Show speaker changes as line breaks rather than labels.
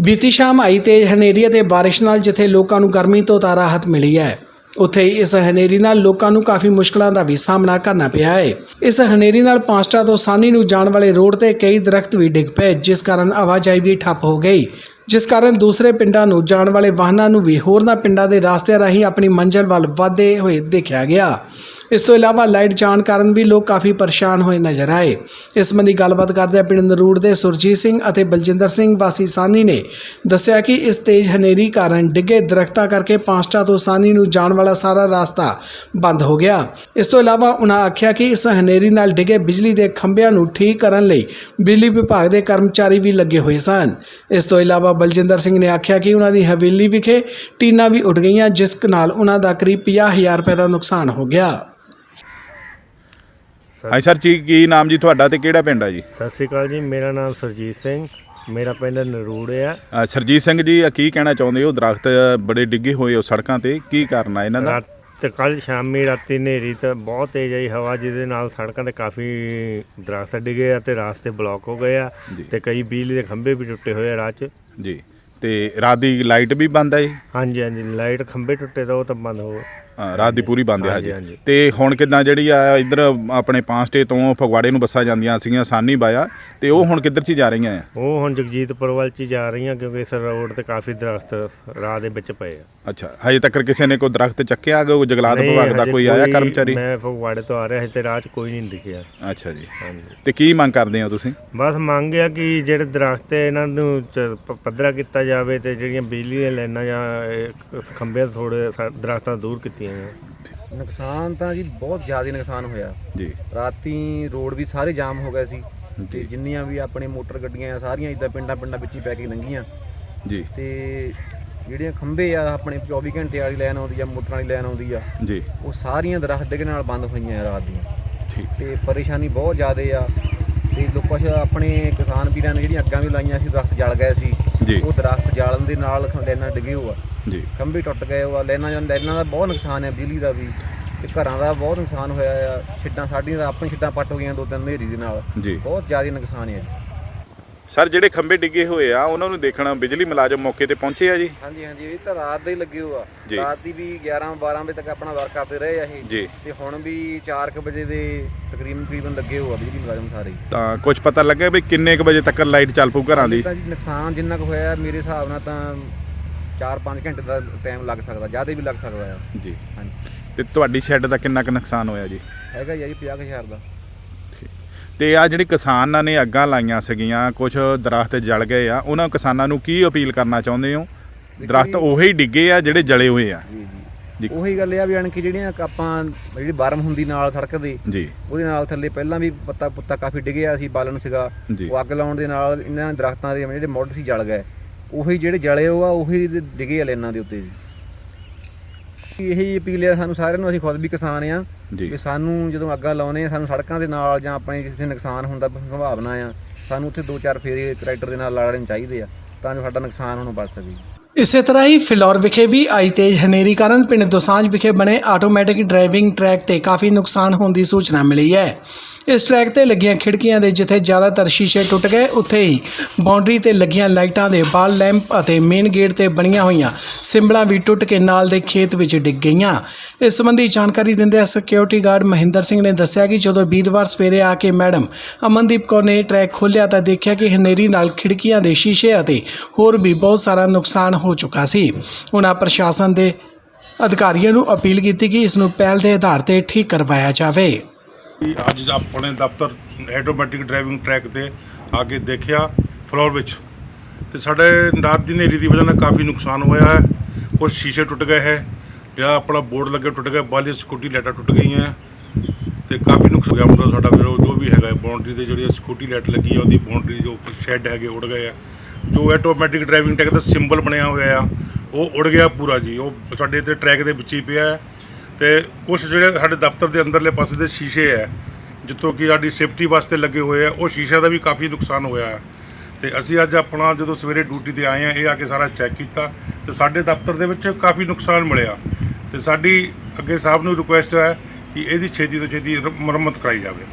ਬੀਤੀ ਸ਼ਾਮ ਆਈ ਤੇਜ਼ ਹਨੇਰੀ ਅਤੇ ਬਾਰਿਸ਼ ਨਾਲ ਜਿੱਥੇ ਲੋਕਾਂ ਨੂੰ ਗਰਮੀ ਤੋਂ ਤਾਂ ਰਾਹਤ ਮਿਲੀ ਹੈ, ਉੱਥੇ ਹੀ ਇਸ ਹਨੇਰੀ ਨਾਲ ਲੋਕਾਂ ਨੂੰ ਕਾਫੀ ਮੁਸ਼ਕਲਾਂ ਦਾ ਵੀ ਸਾਹਮਣਾ ਕਰਨਾ ਪਿਆ ਹੈ। ਇਸ ਹਨੇਰੀ ਨਾਲ ਪਾਂਸਟਾ ਤੋਂ ਸਾਨੀ ਨੂੰ ਜਾਣ ਵਾਲੇ ਰੋਡ ਤੇ ਕਈ ਦਰਖਤ ਵੀ ਡਿੱਗ ਪਏ, ਜਿਸ ਕਾਰਨ ਆਵਾਜਾਈ ਵੀ ਠੱਪ ਹੋ ਗਈ। ਜਿਸ ਕਾਰਨ ਦੂਸਰੇ ਪਿੰਡਾਂ ਨੂੰ ਜਾਣ ਵਾਲੇ ਵਾਹਨਾਂ ਨੂੰ ਵੀ ਹੋਰਨਾਂ ਪਿੰਡਾਂ ਦੇ ਰਸਤਿਆਂ ਰਾਹੀਂ ਆਪਣੀ ਮੰਜ਼ਿਲ ਵੱਲ ਵਧਦੇ ਹੋਏ ਦੇਖਿਆ ਗਿਆ। ਇਸ ਤੋਂ ਇਲਾਵਾ ਲਾਈਟ ਜਾਣ ਕਾਰਨ ਵੀ ਲੋਕ ਕਾਫੀ ਪਰੇਸ਼ਾਨ ਹੋਏ ਨਜ਼ਰ ਆਏ। ਇਸ ਸੰਬੰਧੀ ਗੱਲਬਾਤ ਕਰਦੇ ਪਿੰਡ ਨਰੂੜ ਦੇ ਸੁਰਜੀਤ ਸਿੰਘ ਅਤੇ ਬਲਜਿੰਦਰ ਸਿੰਘ ਵਾਸੀ ਸਾਨੀ ਨੇ ਦੱਸਿਆ ਕਿ ਇਸ ਤੇਜ਼ ਹਨੇਰੀ ਕਾਰਨ ਡਿੱਗੇ ਦਰਖਤਾਂ ਕਰਕੇ ਪਾਂਸਟਾ ਤੋਂ ਸਾਨੀ ਨੂੰ ਜਾਣ ਵਾਲਾ ਸਾਰਾ ਰਾਸਤਾ ਬੰਦ ਹੋ ਗਿਆ। ਇਸ ਤੋਂ ਇਲਾਵਾ ਉਹਨਾਂ ਆਖਿਆ ਕਿ ਇਸ ਹਨੇਰੀ ਨਾਲ ਡਿੱਗੇ ਬਿਜਲੀ ਦੇ ਖੰਭਿਆਂ ਨੂੰ ਠੀਕ ਕਰਨ ਲਈ ਬਿਜਲੀ ਵਿਭਾਗ ਦੇ ਕਰਮਚਾਰੀ ਵੀ ਲੱਗੇ ਹੋਏ ਸਨ। ਇਸ ਤੋਂ ਇਲਾਵਾ ਬਲਜਿੰਦਰ ਸਿੰਘ ਨੇ ਆਖਿਆ ਕਿ ਉਹਨਾਂ ਦੀ ਹਵੇਲੀ ਵਿਖੇ ਟੀਨਾਂ ਵੀ ਉੱਡ ਗਈਆਂ, ਜਿਸ ਨਾਲ ਉਹਨਾਂ ਦਾ ਕਰੀਬ 50000 ਰੁਪਏ ਦਾ ਨੁਕਸਾਨ ਹੋ ਗਿਆ।
ਹਾਂਜੀ ਸਰ ਜੀ ਕੀ ਨਾਮ ਜੀ ਤੁਹਾਡਾ ਤੇ ਕਿਹੜਾ ਪਿੰਡ ਆ ਜੀ?
ਸਤਿ ਸ਼੍ਰੀ ਅਕਾਲ ਜੀ ਮੇਰਾ ਨਾਮ ਸਰਜੀਤ ਸਿੰਘ ਮੇਰਾ ਪਿੰਡ ਨਰੂੜ ਆ।
ਅ, ਸਰਜੀਤ ਸਿੰਘ ਜੀ ਅ, ਕੀ ਕਹਿਣਾ ਚਾਹੁੰਦੇ ਹੋ? ਦਰਖਤ ਬੜੇ ਡਿੱਗੇ ਹੋਏ ਹੋ ਸੜਕਾਂ ਤੇ ਕੀ ਕਰਨਾ ਇਹਨਾਂ ਦਾ?
ਰਾਤ ਕੱਲ ਸ਼ਾਮੀ ਰਾਤੀ ਹਨੇਰੀ ਤੇ ਬਹੁਤ ਤੇਜ਼ ਆਈ ਹਵਾ ਜਿਹਦੇ ਨਾਲ ਸੜਕਾਂ ਤੇ ਕਾਫੀ ਦਰਖਤ ਡਿੱਗੇ ਆ ਤੇ ਰਾਸਤੇ ਬਲੌਕ ਹੋ ਗਏ ਆ
ਜੀ।
ਤੇ ਕਈ ਬਿਜਲੀ ਦੇ ਖੰਭੇ ਵੀ ਟੁੱਟੇ ਹੋਏ ਆ ਰਾਹ 'ਚ।
ਜੀ ਤੇ ਰਾਤ ਦੀ ਲਾਈਟ ਵੀ ਬੰਦ ਹੈ ਜੀ?
ਹਾਂਜੀ ਹਾਂਜੀ ਲਾਈਟ ਖੰਭੇ ਟੁੱਟੇ ਤਾਂ ਉਹ ਤਾਂ ਬੰਦ ਹੋ
ਰਾਤ ਦੀ ਪੂਰੀ ਬੰਦ ਹੈ
ਹਾਂਜੀ।
ਤੇ ਹੁਣ ਕਿਦਾਂ ਜਿਹੜੀ ਆ ਇੱਧਰ ਆਪਣੇ ਪਾਂਸਟੇ ਤੋਂ ਫਗਵਾੜੇ ਨੂੰ ਬੱਸਾਂ ਜਾਂਦੀਆਂ ਸੀਗੀਆਂ ਸਾਨੀ ਬਾਇਆ ਤੇ ਉਹ ਹੁਣ ਕਿੱਧਰ ਚ ਜਾ ਰਹੀਆਂ ਆ?
ਉਹ ਹੁਣ ਜਗਜੀਤਪੁਰ ਵੱਲ 'ਚ ਹੀ ਜਾ ਰਹੀਆਂ ਕਿਉਂਕਿ ਇਸ ਰੋਡ ਤੇ ਕਾਫੀ ਦਰਖਤ ਰਾਹ ਦੇ ਵਿੱਚ ਪਏ ਆ।
ਅੱਛਾ ਹਜੇ ਤੱਕ ਕਿਸੇ ਨੇ ਕੋਈ ਦਰਖਤ ਚੱਕਿਆ ਕੋਈ ਜੰਗਲਾਤ
ਨਹੀਂ,
ਵਿਭਾਗ ਦਾ
ਹਜੇ
ਕੋਈ ਆਇਆ ਕਰਮਚਾਰੀ?
ਮੈਂ ਫਗਵਾੜੇ ਤੋਂ ਆ ਰਿਹਾ ਸੀ ਤੇ ਰਾਹ 'ਚ ਕੋਈ ਨਹੀਂ ਦਿਖਿਆ।
ਅੱਛਾ ਜੀ।
ਹਾਂਜੀ।
ਤੇ ਕੀ ਮੰਗ ਕਰਦੇ ਹੋ ਤੁਸੀਂ?
ਬਸ ਮੰਗ ਆ ਕਿ ਜਿਹੜੇ ਦਰਖਤ ਹੈ ਇਹਨਾਂ ਨੂੰ ਚ- ਪ- ਪੱਧਰਾ ਕੀਤਾ ਜਾਵੇ ਤੇ ਜਿਹੜੀਆਂ ਬਿਜਲੀ ਦੀਆਂ ਲਾਈਨਾਂ ਜਾਂ ਇਹ ਖੰਭੇ ਥੋੜੇ ਦਰਖਤਾਂ ਦੂਰ ਕੀਤੀਆਂ ਜਾਣ
ਨੁਕਸਾਨ ਤਾਂ ਜੀ ਬਹੁਤ ਜ਼ਿਆਦਾ ਨੁਕਸਾਨ ਹੋਇਆ।
ਜੀ।
ਰਾਤੀ ਰੋਡ ਵੀ ਸਾਰੇ ਜਾਮ ਹੋ ਗਏ ਸੀ ਤੇ ਜਿੰਨੀਆਂ ਵੀ ਆਪਣੇ ਮੋਟਰ ਗੱਡੀਆਂ ਆ ਸਾਰੀਆਂ ਇਦਾਂ ਪਿੰਡਾਂ ਪਿੰਡਾਂ ਵਿੱਚ ਹੀ ਪੈ ਕੇ ਲੰਘੀਆਂ।
ਜੀ।
ਤੇ ਜਿਹੜੀਆਂ ਖੰਭੇ ਆ ਆਪਣੇ 24 ਘੰਟੇ ਵਾਲੀ ਲਾਈਨ ਆਉਂਦੀ ਆ ਮੋਟਰਾਂ ਵਾਲੀ ਲਾਈਨ ਆਉਂਦੀ ਆ
ਜੀ।
ਉਹ ਸਾਰੀਆਂ ਦਰਖਤ ਡਿੱਗਣ ਨਾਲ ਬੰਦ ਹੋਈਆਂ ਆ ਰਾਤ ਦੀਆਂ।
ਠੀਕ।
ਤੇ ਪਰੇਸ਼ਾਨੀ ਬਹੁਤ ਜ਼ਿਆਦਾ ਆ। ਤੇ ਲੋਕ ਆਪਣੇ ਕਿਸਾਨ ਵੀਰਾਂ ਨੇ ਜਿਹੜੀਆਂ ਅੱਗਾਂ ਵੀ ਲਾਈਆਂ ਸੀ ਦਰਖਤ ਜਲ ਗਏ ਸੀ।
ਜੀ।
ਉਹ ਦਰਖਤ ਜਾਲਣ ਦੇ ਨਾਲ ਲਾਈਨਾਂ ਡਿੱਗੇ ਹੋਆ
ਜੀ।
ਖੰਭੇ ਟੁੱਟ ਗਏ ਉਹ ਲਾਈਨਾਂ ਜਾਂ ਲਾਈਨਾਂ ਦਾ ਬਹੁਤ ਨੁਕਸਾਨ ਹੈ ਬਿਜਲੀ ਦਾ ਵੀ। ਤੇ ਘਰਾਂ ਦਾ ਬਹੁਤ ਨੁਕਸਾਨ ਹੋਇਆ ਆ। ਛਿੱਟਾਂ ਸਾਡੀਆਂ ਤਾਂ ਆਪਣੀ ਛਿੱਟਾਂ ਪੱਟ ਹੋ ਗਈਆਂ ਦੋ ਤਿੰਨ ਹਨੇਰੀ ਦੇ ਨਾਲ।
ਜੀ।
ਬਹੁਤ ਜ਼ਿਆਦਾ ਨੁਕਸਾਨ ਹੈ
ਸਰ ਜਿਹੜੇ ਖੰਭੇ ਡਿੱਗੇ ਹੋਏ ਆ ਉਹਨਾਂ ਨੂੰ ਦੇਖਣ ਬਿਜਲੀ ਮੁਲਾਜ਼ਮ ਮੌਕੇ ਤੇ ਪਹੁੰਚੇ ਆ ਜੀ?
ਹਾਂਜੀ ਹਾਂਜੀ ਇਹ ਤਾਂ ਰਾਤ ਦੇ ਹੀ ਲੱਗੇ ਹੋਆ
ਜੀ।
ਰਾਤ ਦੀ ਵੀ 11 12 ਵਜੇ ਤੱਕ ਆਪਣਾ ਵਰਕ ਕਰਦੇ ਰਹੇ ਆ ਇਹ
ਜੀ।
ਤੇ ਹੁਣ ਵੀ 4:00 ਵਜੇ ਦੇ ਤਕਰੀਬਨ ਤਕਰੀਬਨ ਲੱਗੇ ਹੋਆ ਬਿਜਲੀ ਮੁਲਾਜ਼ਮ ਸਾਰੇ। ਹੀ।
ਤਾਂ ਕੁਝ ਪਤਾ ਲੱਗਿਆ ਵੀ ਕਿੰਨੇ ਕੁ ਵਜੇ ਤੱਕ ਲਾਈਟ ਚੱਲ ਪਊ ਘਰਾਂ ਦੀ?
ਤਾਂ ਜੀ ਨੁਕਸਾਨ ਜਿੰਨਾ ਕੁ ਹੋਇਆ ਮੇਰੇ ਹਿਸਾਬ ਨਾਲ ਤਾਂ 4-5 ਘੰਟੇ ਦਾ ਟਾਈਮ ਲੱਗ ਸਕਦਾ ਜ਼ਿਆਦਾ ਵੀ ਲੱਗ ਸਕਦਾ ਆ।
ਜੀ।
ਹਾਂਜੀ।
ਤੇ ਤੁਹਾਡੀ ਸ਼ੈੱਡ ਦਾ ਕਿੰਨਾ ਕੁ ਨੁਕਸਾਨ ਹੋਇਆ ਜੀ?
ਹੈਗਾ ਜੀ 50000 ਦਾ।
ਤੇ ਆ ਜਿਹੜੀ ਕਿਸਾਨਾਂ ਨੇ ਅੱਗਾਂ ਲਾਈਆਂ ਸੀਗੀਆਂ ਕੁਝ ਦਰਖਤ ਜਲ ਗਏ ਆ ਉਹਨਾਂ ਕਿਸਾਨਾਂ ਨੂੰ ਕੀ ਅਪੀਲ ਕਰਨਾ ਚਾਹੁੰਦੇ ਹੋ? ਦਰਖਤ ਉਹੀ ਡਿੱਗੇ ਆ ਜਿਹੜੇ ਜਲੇ ਹੋਏ ਆ।
ਜੀ ਉਹੀ ਗੱਲ ਆ ਵੀ ਅਣਕੀ ਜਿਹੜੀਆਂ ਆਪਾਂ ਜਿਹੜੀ ਬਰਮ ਹੁੰਦੀ ਨਾਲ ਸੜਕ ਦੇ
ਜੀ।
ਉਹਦੇ ਨਾਲ ਥੱਲੇ ਪਹਿਲਾਂ ਵੀ ਪੱਤਾ ਪੁੱਤਾ ਕਾਫੀ ਡਿੱਗਿਆ ਸੀ ਬਾਲਣ ਸੀਗਾ। ਉਹ ਅੱਗ ਲਾਉਣ ਦੇ ਨਾਲ ਇਹਨਾਂ ਦਰਖਤਾਂ ਦੇ ਜਿਹੜੇ ਮੁੱਢ ਸੀ ਜਲ ਗਏ। ਉਹੀ ਜਿਹੜੇ ਜਲੇ ਉਹ ਆ ਉਹੀ ਡਿੱਗੇ ਆ ਲੈਨਾਂ ਦੇ ਉੱਤੇ ਜੀ। ਇਹੀ ਅਪੀਲ ਆ ਸਾਨੂੰ ਸਾਰਿਆਂ ਨੂੰ ਅਸੀਂ ਖੁਦ ਵੀ ਕਿਸਾਨ ਆ ਕਿ ਸਾਨੂੰ ਜਦੋਂ ਅੱਗਾਂ ਲਾਉਨੇ ਆ ਸਾਨੂੰ ਸੜਕਾਂ ਦੇ ਨਾਲ ਜਾਂ ਆਪਣੇ ਕਿਸੇ ਨੁਕਸਾਨ ਹੋਣ ਦਾ ਸੰਭਾਵਨਾ ਆ ਸਾਨੂੰ ਉੱਥੇ ਦੋ ਚਾਰ ਫੇਰੇ ਟਰੈਕਟਰ ਦੇ ਨਾਲ ਲਾ ਲੈਣੇ ਚਾਹੀਦੇ ਆ ਤਾਂ ਜੋ ਸਾਡਾ ਨੁਕਸਾਨ ਹੋਣੋਂ ਬਚ ਸਕੇ।
ਇਸੇ ਤਰ੍ਹਾਂ ਹੀ ਫਿਲੌਰ ਵਿਖੇ ਵੀ ਆਈ ਤੇਜ਼ ਹਨੇਰੀ ਕਾਰਨ ਪਿੰਡ ਦੋਸਾਂਝ ਵਿਖੇ ਬਣੇ ਆਟੋਮੈਟਿਕ ਡਰਾਈਵਿੰਗ ਟਰੈਕ ਤੇ ਕਾਫੀ ਨੁਕਸਾਨ ਹੋਣ ਦੀ ਸੂਚਨਾ ਮਿਲੀ ਹੈ। ਇਸ ਟਰੈਕ ਤੇ ਲੱਗੀਆਂ ਖਿੜਕੀਆਂ ਦੇ ਜਿੱਥੇ ਜ਼ਿਆਦਾਤਰ ਸ਼ੀਸ਼ੇ ਟੁੱਟ ਗਏ, ਉੱਥੇ ਹੀ ਬਾਉਂਡਰੀ ਤੇ ਲੱਗੀਆਂ ਲਾਈਟਾਂ ਦੇ ਬਾਲ ਲੈਂਪ ਅਤੇ ਮੇਨ ਗੇਟ ਤੇ ਬਣੀਆਂ ਹੋਈਆਂ ਸਿੰਬਲਾਂ ਵੀ ਟੁੱਟ ਕੇ ਨਾਲ ਦੇ ਖੇਤ ਵਿੱਚ ਡਿੱਗ ਗਈਆਂ। ਇਸ ਸੰਬੰਧੀ ਜਾਣਕਾਰੀ ਦਿੰਦਿਆਂ ਸਿਕਿਉਰਿਟੀ ਗਾਰਡ ਮਹਿੰਦਰ ਸਿੰਘ ਨੇ ਦੱਸਿਆ ਕਿ ਜਦੋਂ ਵੀਰਵਾਰ ਸਵੇਰੇ ਆ ਕੇ ਮੈਡਮ ਅਮਨਦੀਪ ਕੌਰ ਨੇ ਟਰੈਕ ਖੋਲ੍ਹਿਆ ਤਾਂ ਦੇਖਿਆ ਕਿ ਹਨੇਰੀ ਨਾਲ ਖਿੜਕੀਆਂ ਦੇ ਸ਼ੀਸ਼ੇ ਅਤੇ ਹੋਰ ਵੀ ਬਹੁਤ ਸਾਰਾ ਨੁਕਸਾਨ ਹੋ ਚੁੱਕਾ ਸੀ। ਉਹਨਾਂ ਪ੍ਰਸ਼ਾਸਨ ਦੇ ਅਧਿਕਾਰੀਆਂ ਨੂੰ ਅਪੀਲ ਕੀਤੀ ਕਿ ਇਸ ਨੂੰ ਪਹਿਲ ਦੇ ਆਧਾਰ ਤੇ ਠੀਕ ਕਰਵਾਇਆ ਜਾਵੇ।
ਅੱਜ ਆਪਣੇ ਦਫ਼ਤਰ ਆਟੋਮੈਟਿਕ ਡਰਾਈਵਿੰਗ ਟਰੈਕ ਤੇ ਆ ਕੇ ਦੇਖਿਆ ਫਲੋਰ ਵਿੱਚ। ਤੇ ਸਾਡੇ ਰਾਤ ਦੀ ਹਨੇਰੀ ਦੀ ਵਜ੍ਹਾ ਨਾਲ ਕਾਫੀ ਨੁਕਸਾਨ ਹੋਇਆ ਹੈ। ਕੁਝ ਸ਼ੀਸ਼ੇ ਟੁੱਟ ਗਏ ਹੈ, ਜਿਹੜਾ ਆਪਣਾ ਬੋਰਡ ਲੱਗੇ ਟੁੱਟ ਗਿਆ ਬਾਲੀ ਸਕੂਟੀ ਲਾਈਟਾਂ ਟੁੱਟ ਗਈਆਂ ਤੇ ਕਾਫੀ ਨੁਕਸ ਗਿਆ ਮਤਲਬ ਸਾਡਾ ਫਿਰ ਉਹ ਜੋ ਵੀ ਹੈਗਾ ਬਾਉਂਡਰੀ ਤੇ ਜਿਹੜੀ ਸਕੂਟੀ ਲਾਈਟ ਲੱਗੀ ਆ ਉਹਦੀ ਬਾਉਂਡਰੀ ਜੋ ਸ਼ੈੱਡ ਹੈਗੇ ਉੜ ਗਏ ਆ ਜੋ ਆਟੋਮੈਟਿਕ ਡਰਾਈਵਿੰਗ ਟਰੈਕ ਦਾ ਸਿੰਬਲ ਬਣਿਆ ਹੋਇਆ ਆ, ਉਹ ਉੜ ਗਿਆ ਪੂਰਾ ਜੀ। ਉਹ ਸਾਡੇ ਇੱਥੇ ਟਰੈਕ ਦੇ ਵਿੱਚ ਹੀ ਪਿਆ ਹੈ। ਤੇ ਕੁਝ ਜਿਹੜੇ ਸਾਡੇ ਦਫ਼ਤਰ ਦੇ ਅੰਦਰਲੇ ਪਾਸੇ ਦੇ ਸ਼ੀਸ਼ੇ ਹੈ, ਜਿੱਥੋਂ ਕਿ ਸਾਡੀ ਸੇਫਟੀ ਵਾਸਤੇ ਲੱਗੇ ਹੋਏ ਆ ਉਹ ਸ਼ੀਸ਼ਿਆਂ ਦਾ ਵੀ ਕਾਫੀ ਨੁਕਸਾਨ ਹੋਇਆ ਹੈ। ਤੇ ਅਸੀਂ ਅੱਜ ਆਪਣਾ ਜਦੋਂ ਸਵੇਰੇ ਡਿਊਟੀ ਤੇ ਆਏ ਆ ਇਹ ਆ ਕੇ ਸਾਰਾ ਚੈੱਕ ਕੀਤਾ ਤੇ ਸਾਡੇ ਦਫ਼ਤਰ ਦੇ ਵਿੱਚ ਕਾਫੀ ਨੁਕਸਾਨ ਮਿਲਿਆ। ਤੇ ਸਾਡੀ ਅੱਗੇ ਸਾਹਿਬ ਨੂੰ ਰਿਕੁਐਸਟ ਹੈ ਕਿ ਇਹਦੀ ਛੇਤੀ ਤੋਂ ਛੇਤੀ ਮੁਰੰਮਤ ਕਰਾਈ ਜਾਵੇ।